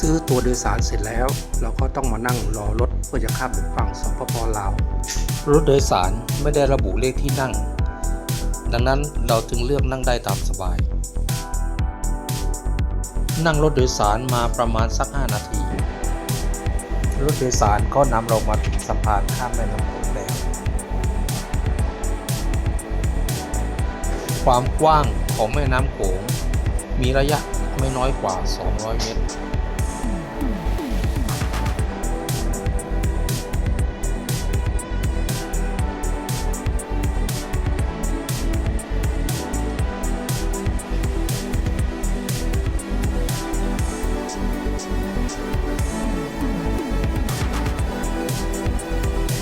ซื้อตัวโดยสารเสร็จแล้ว เราก็ต้องมานั่งรอรถเพื่อจะข้ามไปฝั่งสปปลาว รถโดยสารไม่ได้ระบุเลขที่นั่ง ดังนั้นเราจึงเลือกนั่งได้ตามสบาย นั่งรถโดยสารมาประมาณสัก 5 นาที รถโดยสารก็นำเรามาถึงสะพานข้ามแม่น้ำโขงแล้ว ความกว้างของแม่น้ำโขงมีระยะไม่น้อยกว่า 200 เมตร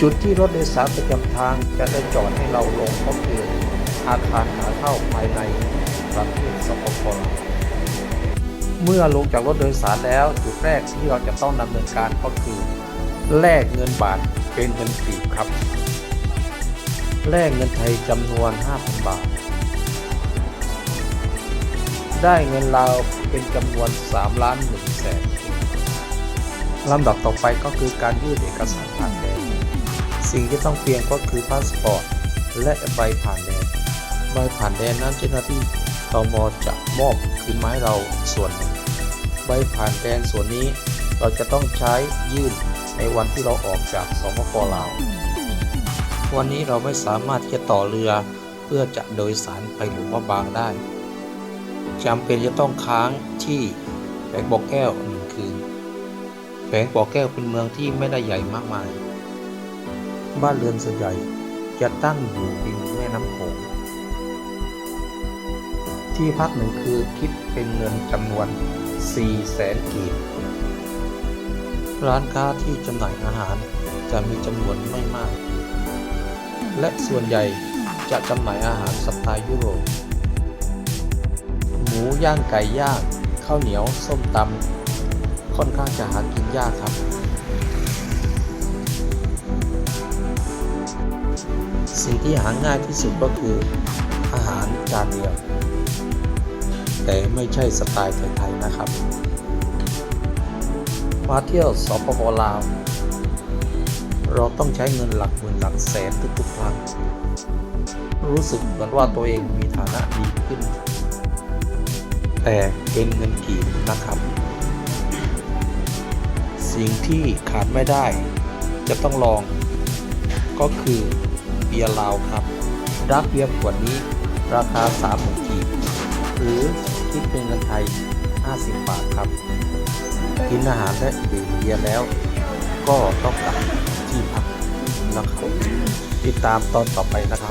จุดที่รถโดยสารประจำทางจะได้จอดให้เราลงก็คืออาคารขาเข้าภายในประเทศสปปลาว เมื่อลงจากรถโดยสารแล้ว จุดแรกที่เราจะต้องดำเนินการก็คือแลกเงินบาทเป็นเงินกีบครับแลกเงินไทยจำนวน 5,000 บาท ได้เงินลาวเป็นจำนวน 3 ล้าน1แสนลำดับต่อไปก็คือการยื่นเอกสารผ่านแดนสิ่งที่ต้องเตรียมก็คือพาสปอร์ตและใบผ่านแดนใบผ่านแดนนั้นเจ้าหน้าที่ตมจะมอบคืนมาให้เราส่วนหนึ่ง ใบผ่านแดนส่วนนี้ เราจะต้องใช้ยื่นในวันที่เราออกจากสปปลาว วันนี้เราไม่สามารถจะต่อเรือเพื่อจะโดยสารไปหลวงพระบางได้จำเป็นจะต้องค้างที่แขวงบ่อแก้วหนึ่งคืนแขวงบ่อแก้วเป็นเมืองที่ไม่ได้ใหญ่มากมาย บ้านเรือนส่วนใหญ่จะตั้งอยู่ริมแม่น้ำโขง ที่พักหนึ่งคือคิดเป็นเงินจำนวน 4 แสนกีบ ร้านค้าที่จำหน่ายอาหารจะมีจำนวนไม่มาก และส่วนใหญ่จะจำหน่ายอาหารสไตล์ยุโรป หมูย่างไก่ย่างข้าวเหนียวส้มตำค่อนข้างจะหากินยากครับ สิ่งที่หาง่ายที่สุดก็คืออาหารจานเดียว แต่ไม่ใช่สไตล์ไทยๆนะครับ มาเที่ยวสปปลาว เราต้องใช้เงินหลักหมื่นหลักแสนทุกๆครั้ง รู้สึกเหมือนว่าตัวเองมีฐานะดีขึ้น แต่เป็นเงินกีบนะครับ สิ่งที่ขาดไม่ได้ จะต้องลอง ก็คือเบียร์ลาวครับรักเบียร์ขวดนี้ราคา3หมื่นกีบหรือ คิดเป็นเงินไทย 50 บาทครับ กินอาหารและดื่มเบียร์แล้ว ก็ต้องกลับที่พักนะครับติดตามตอนต่อไปนะครับ